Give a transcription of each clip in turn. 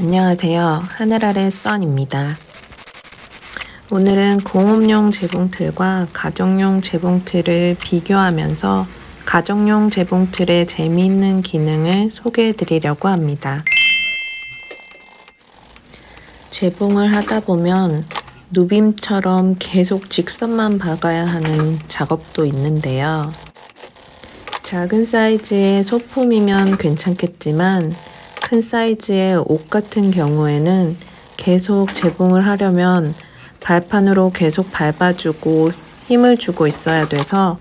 안녕하세요. 하늘 아래 써입니다 오늘은 공업용 재봉틀과 가정용 재봉틀을 비교하면서 가정용 재봉틀의 재미있는 기능을 소개해 드리려고 합니다. 재봉을 하다 보면 누빔처럼 계속 직선만 박아야 하는 작업도 있는데요. 작은 사이즈의 소품이면 괜찮겠지만 큰 사이즈의 옷 같은 경우에는 계속 재봉을 하려면 발판으로 계속 밟아주고 힘을 주고 있어야 돼서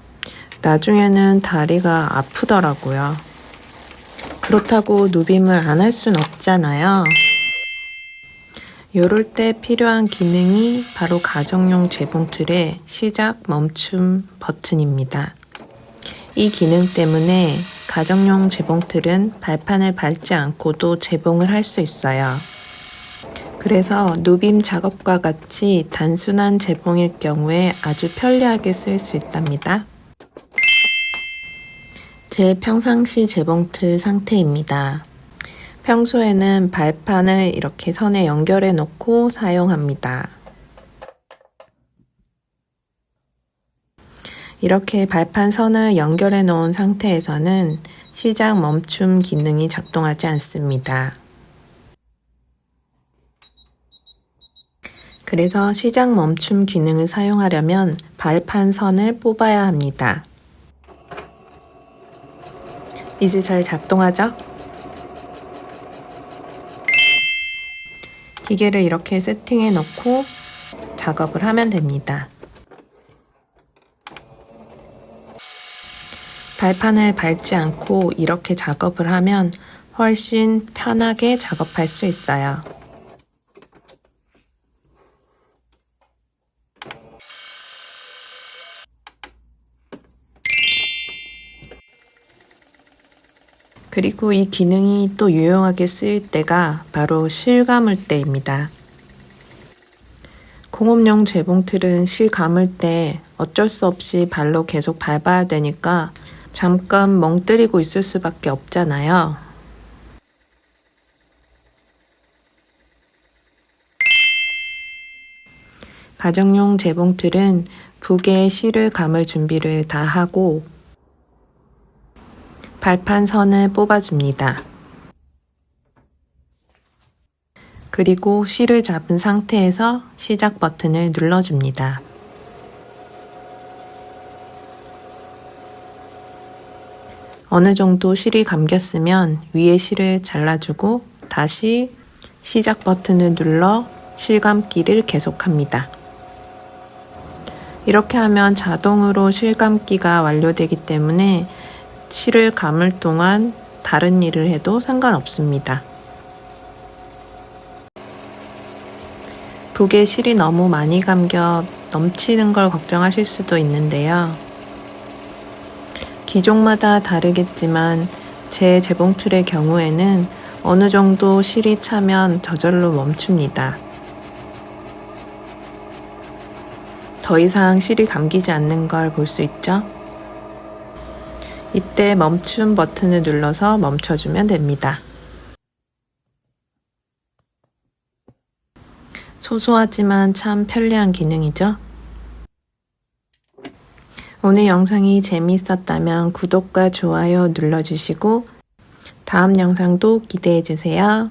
나중에는 다리가 아프더라고요. 그렇다고 누빔을 안 할 순 없잖아요. 요럴 때 필요한 기능이 바로 가정용 재봉 틀의 시작 멈춤 버튼입니다. 이 기능 때문에 가정용 재봉틀은 발판을 밟지 않고도 재봉을 할 수 있어요. 그래서 누빔 작업과 같이 단순한 재봉일 경우에 아주 편리하게 쓸수 있답니다. 제 평상시 재봉틀 상태입니다. 평소에는 발판을 이렇게 선에 연결해 놓고 사용합니다. 이렇게 발판 선을 연결해 놓은 상태에서는 시작 멈춤 기능이 작동하지 않습니다. 그래서 시작 멈춤 기능을 사용하려면 발판 선을 뽑아야 합니다. 이제 잘 작동하죠? 기계를 이렇게 세팅해 놓고 작업을 하면 됩니다. 발판을 밟지 않고 이렇게 작업을 하면 훨씬 편하게 작업할 수 있어요. 그리고 이 기능이 또 유용하게 쓰일 때가 바로 실 감을 때입니다. 공업용 재봉틀은 실 감을 때 어쩔 수 없이 발로 계속 밟아야 되니까 잠깐 멍 때리고 있을 수밖에 없잖아요. 가정용 재봉틀은 북에 실을 감을 준비를 다 하고 발판 선을 뽑아줍니다. 그리고 실을 잡은 상태에서 시작 버튼을 눌러줍니다. 어느 정도 실이 감겼으면 위에 실을 잘라주고 다시 시작 버튼을 눌러 실 감기를 계속합니다. 이렇게 하면 자동으로 실 감기가 완료되기 때문에 실을 감을 동안 다른 일을 해도 상관없습니다. 북에 실이 너무 많이 감겨 넘치는 걸 걱정하실 수도 있는데요. 기종마다 다르겠지만 제 재봉틀의 경우에는 어느 정도 실이 차면 저절로 멈춥니다. 더 이상 실이 감기지 않는 걸 볼 수 있죠? 이때 멈춤 버튼을 눌러서 멈춰주면 됩니다. 소소하지만 참 편리한 기능이죠? 오늘 영상이 재미있었다면 구독과 좋아요 눌러주시고 다음 영상도 기대해주세요.